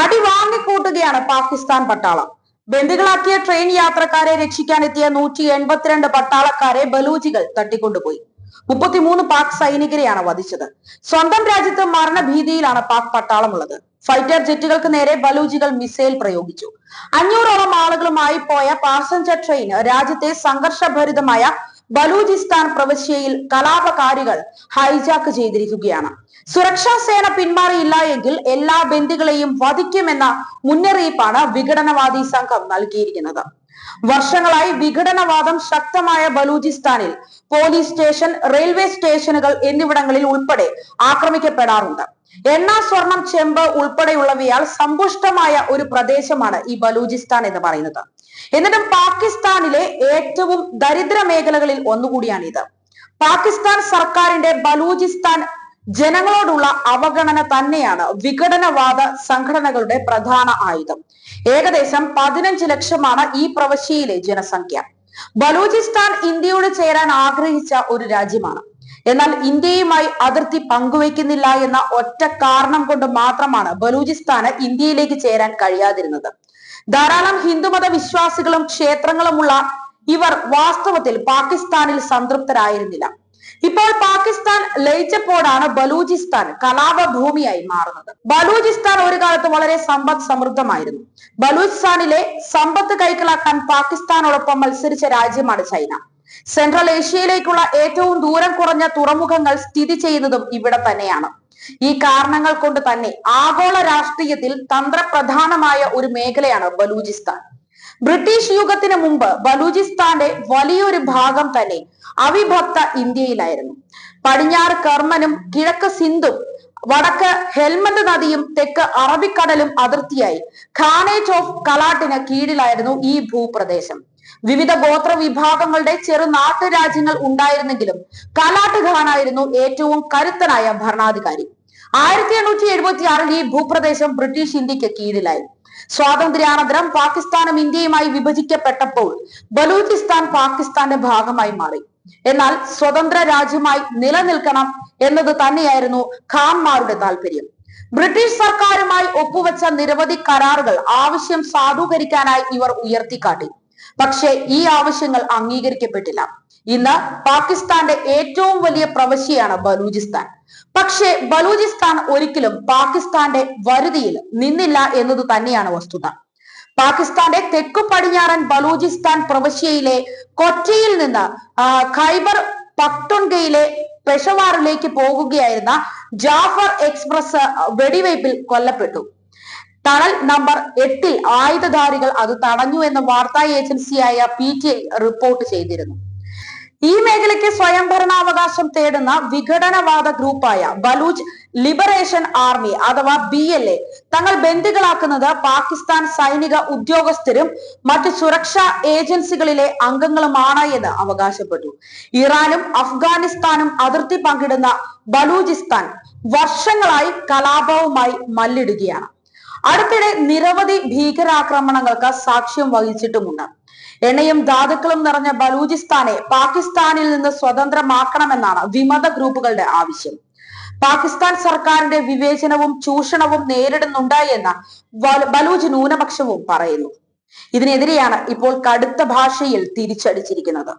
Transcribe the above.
അടി വാങ്ങിക്കൂട്ടുകയാണ് പാകിസ്ഥാൻ പട്ടാളം. ബന്ദികളാക്കിയ ട്രെയിൻ യാത്രക്കാരെ രക്ഷിക്കാനെത്തിയ നൂറ്റി എൺപത്തിരണ്ട് പട്ടാളക്കാരെ ബലൂജികൾ തട്ടിക്കൊണ്ടുപോയി. മുപ്പത്തിമൂന്ന് പാക് സൈനികരെയാണ് വധിച്ചത്. സ്വന്തം രാജ്യത്ത് മരണഭീതിയിലാണ് പാക് പട്ടാളമുള്ളത്. ഫൈറ്റർ ജെറ്റുകൾക്ക് നേരെ ബലൂജികൾ മിസൈൽ പ്രയോഗിച്ചു. അഞ്ഞൂറോളം ആളുകളുമായി പോയ പാസഞ്ചർ ട്രെയിൻ രാജ്യത്തെ സംഘർഷഭരിതമായ ബലൂചിസ്ഥാൻ പ്രവിശ്യയിൽ കലാപകാരികൾ ഹൈജാക്ക് ചെയ്തിരിക്കുകയാണ്. സുരക്ഷാ സേന പിന്മാറിയില്ല എങ്കിൽ എല്ലാ ബന്ദികളെയും വധിക്കുമെന്ന മുന്നറിയിപ്പാണ് വിഘടനവാദി സംഘം നൽകിയിരിക്കുന്നത്. വർഷങ്ങളായി വിഘടനവാദം ശക്തമായ ബലൂചിസ്ഥാനിൽ പോലീസ് സ്റ്റേഷൻ റെയിൽവേ സ്റ്റേഷനുകൾ എന്നിവിടങ്ങളിൽ ഉൾപ്പെടെ ആക്രമിക്കപ്പെടാറുണ്ട്. എണ്ണ സ്വർണം ചെമ്പ് ഉൾപ്പെടെയുള്ളവയാൽ സമ്പുഷ്ടമായ ഒരു പ്രദേശമാണ് ഈ ബലൂചിസ്ഥാൻ എന്ന് പറയുന്നത്. എന്നിട്ടും പാകിസ്ഥാനിലെ ഏറ്റവും ദരിദ്ര മേഖലകളിൽ ഒന്നുകൂടിയാണിത്. പാകിസ്ഥാൻ സർക്കാരിന്റെ ബലൂചിസ്ഥാൻ ജനങ്ങളോടുള്ള അവഗണന തന്നെയാണ് വിഘടനവാദ സംഘടനകളുടെ പ്രധാന ആയുധം. ഏകദേശം പതിനഞ്ച് ലക്ഷമാണ് ഈ പ്രവശ്യയിലെ ജനസംഖ്യ. ബലൂചിസ്ഥാൻ ഇന്ത്യയോട് ചേരാൻ ആഗ്രഹിച്ച ഒരു രാജ്യമാണ്. എന്നാൽ ഇന്ത്യയുമായി അതിർത്തി പങ്കുവയ്ക്കുന്നില്ല എന്ന ഒറ്റ കാരണം കൊണ്ട് മാത്രമാണ് ബലൂചിസ്ഥാന് ഇന്ത്യയിലേക്ക് ചേരാൻ കഴിയാതിരുന്നത്. ധാരാളം ഹിന്ദുമത വിശ്വാസികളും ക്ഷേത്രങ്ങളുമുള്ള ഇവർ വാസ്തവത്തിൽ പാകിസ്ഥാനിൽ സംതൃപ്തരായിരുന്നില്ല. ഇപ്പോൾ പാകിസ്ഥാൻ ലയിച്ചപ്പോഴാണ് ബലൂചിസ്ഥാൻ കലാപഭൂമിയായി മാറുന്നത്. ബലൂചിസ്ഥാൻ ഒരു കാലത്ത് വളരെ സമ്പദ് സമൃദ്ധമായിരുന്നു. ബലൂചിസ്ഥാനിലെ സമ്പത്ത് കൈക്കലാക്കാൻ പാകിസ്ഥാനോടൊപ്പം മത്സരിച്ച രാജ്യമാണ് ചൈന. സെൻട്രൽ ഏഷ്യയിലേക്കുള്ള ഏറ്റവും ദൂരം കുറഞ്ഞ തുറമുഖങ്ങൾ സ്ഥിതി ചെയ്യുന്നതും ഇവിടെ തന്നെയാണ്. ഈ കാരണങ്ങൾ കൊണ്ട് തന്നെ ആഗോള രാഷ്ട്രീയത്തിൽ തന്ത്രപ്രധാനമായ ഒരു മേഖലയാണ് ബലൂചിസ്ഥാൻ. ബ്രിട്ടീഷ് യുഗത്തിന് മുമ്പ് ബലൂചിസ്ഥാന്റെ വലിയൊരു ഭാഗം തന്നെ അവിഭക്ത ഇന്ത്യയിലായിരുന്നു. പടിഞ്ഞാറ് കർമ്മനും കിഴക്ക് സിന്ധും വടക്ക് ഹെൽമന്ദ് നദിയും തെക്ക് അറബിക്കടലും അതിർത്തിയായി. ഖാനേജ് ഓഫ് കലാട്ടിന് കീഴിലായിരുന്നു ഈ ഭൂപ്രദേശം. വിവിധ ഗോത്ര വിഭാഗങ്ങളുടെ ചെറു നാട്ടുരാജ്യങ്ങൾ ഉണ്ടായിരുന്നെങ്കിലും കലാട്ട് ഖാനായിരുന്നു ഏറ്റവും കരുത്തനായ ഭരണാധികാരി. ആയിരത്തി എണ്ണൂറ്റി എഴുപത്തി ആറിൽ ഈ ഭൂപ്രദേശം ബ്രിട്ടീഷ് ഇന്ത്യയ്ക്ക് കീഴിലായി. സ്വാതന്ത്ര്യാനന്തരം പാകിസ്ഥാനും ഇന്ത്യയുമായി വിഭജിക്കപ്പെട്ടപ്പോൾ ബലൂചിസ്ഥാൻ പാകിസ്ഥാന്റെ ഭാഗമായി മാറി. എന്നാൽ സ്വതന്ത്ര രാജ്യമായി നിലനിൽക്കണം എന്നത് തന്നെയായിരുന്നു ഖാൻമാരുടെ താല്പര്യം ബ്രിട്ടീഷ് സർക്കാരുമായി ഒപ്പുവെച്ച നിരവധി കരാറുകൾ ആവശ്യം സാധൂകരിക്കാനായി ഇവർ ഉയർത്തിക്കാട്ടി. പക്ഷേ ഈ ആവശ്യങ്ങൾ അംഗീകരിക്കപ്പെട്ടില്ല. ഇന്ന് പാകിസ്ഥാന്റെ ഏറ്റവും വലിയ പ്രവശ്യയാണ് ബലൂചിസ്ഥാൻ. പക്ഷേ ബലൂചിസ്ഥാൻ ഒരിക്കലും പാകിസ്ഥാന്റെ വരുതിയിൽ നിന്നില്ല എന്നത് തന്നെയാണ് വസ്തുത. പാകിസ്ഥാന്റെ തെക്കു പടിഞ്ഞാറൻ ബലൂചിസ്ഥാൻ പ്രവശ്യയിലെ കൊച്ചിയിൽ നിന്ന് ഖൈബർ പക്തുൺഗയിലെ പെഷവാറിലേക്ക് പോകുകയായിരുന്ന ജാഫർ എക്സ്പ്രസ് വെടിവയ്പിൽ കൊല്ലപ്പെട്ടു. ടണൽ നമ്പർ എട്ടിൽ ആയുധധാരികൾ അത് തടഞ്ഞു എന്ന വാർത്താ ഏജൻസിയായ പി ടി ഐ റിപ്പോർട്ട് ചെയ്തിരുന്നു. ഈ മേഖലയ്ക്ക് സ്വയംഭരണാവകാശം തേടുന്ന വിഘടനവാദ ഗ്രൂപ്പായ ബലൂച്ച് ലിബറേഷൻ ആർമി അഥവാ ബി എൽ എ തങ്ങൾ ബന്ദികളാക്കുന്നത് പാകിസ്ഥാൻ സൈനിക ഉദ്യോഗസ്ഥരും മറ്റ് സുരക്ഷാ ഏജൻസികളിലെ അംഗങ്ങളുമാണ് എന്ന് അവകാശപ്പെട്ടു. ഇറാനും അഫ്ഗാനിസ്ഥാനും അതിർത്തി പങ്കിടുന്ന ബലൂചിസ്ഥാൻ വർഷങ്ങളായി കലാപവുമായി മല്ലിടുകയാണ്. അടുത്തിടെ നിരവധി ഭീകരാക്രമണങ്ങൾക്ക് സാക്ഷ്യം വഹിച്ചിട്ടുമുണ്ട്. എണ്ണയും ധാതുക്കളും നിറഞ്ഞ ബലൂചിസ്ഥാനെ പാകിസ്ഥാനിൽ നിന്ന് സ്വതന്ത്രമാക്കണമെന്നാണ് വിമത ഗ്രൂപ്പുകളുടെ ആവശ്യം. പാകിസ്ഥാൻ സർക്കാരിന്റെ വിവേചനവും ചൂഷണവും നേരിടുന്നുണ്ട് എന്ന് ബലൂജ് ന്യൂനപക്ഷവും പറയുന്നു. ഇതിനെതിരെയാണ് ഇപ്പോൾ കടുത്ത ഭാഷയിൽ തിരിച്ചടിച്ചിരിക്കുന്നത്.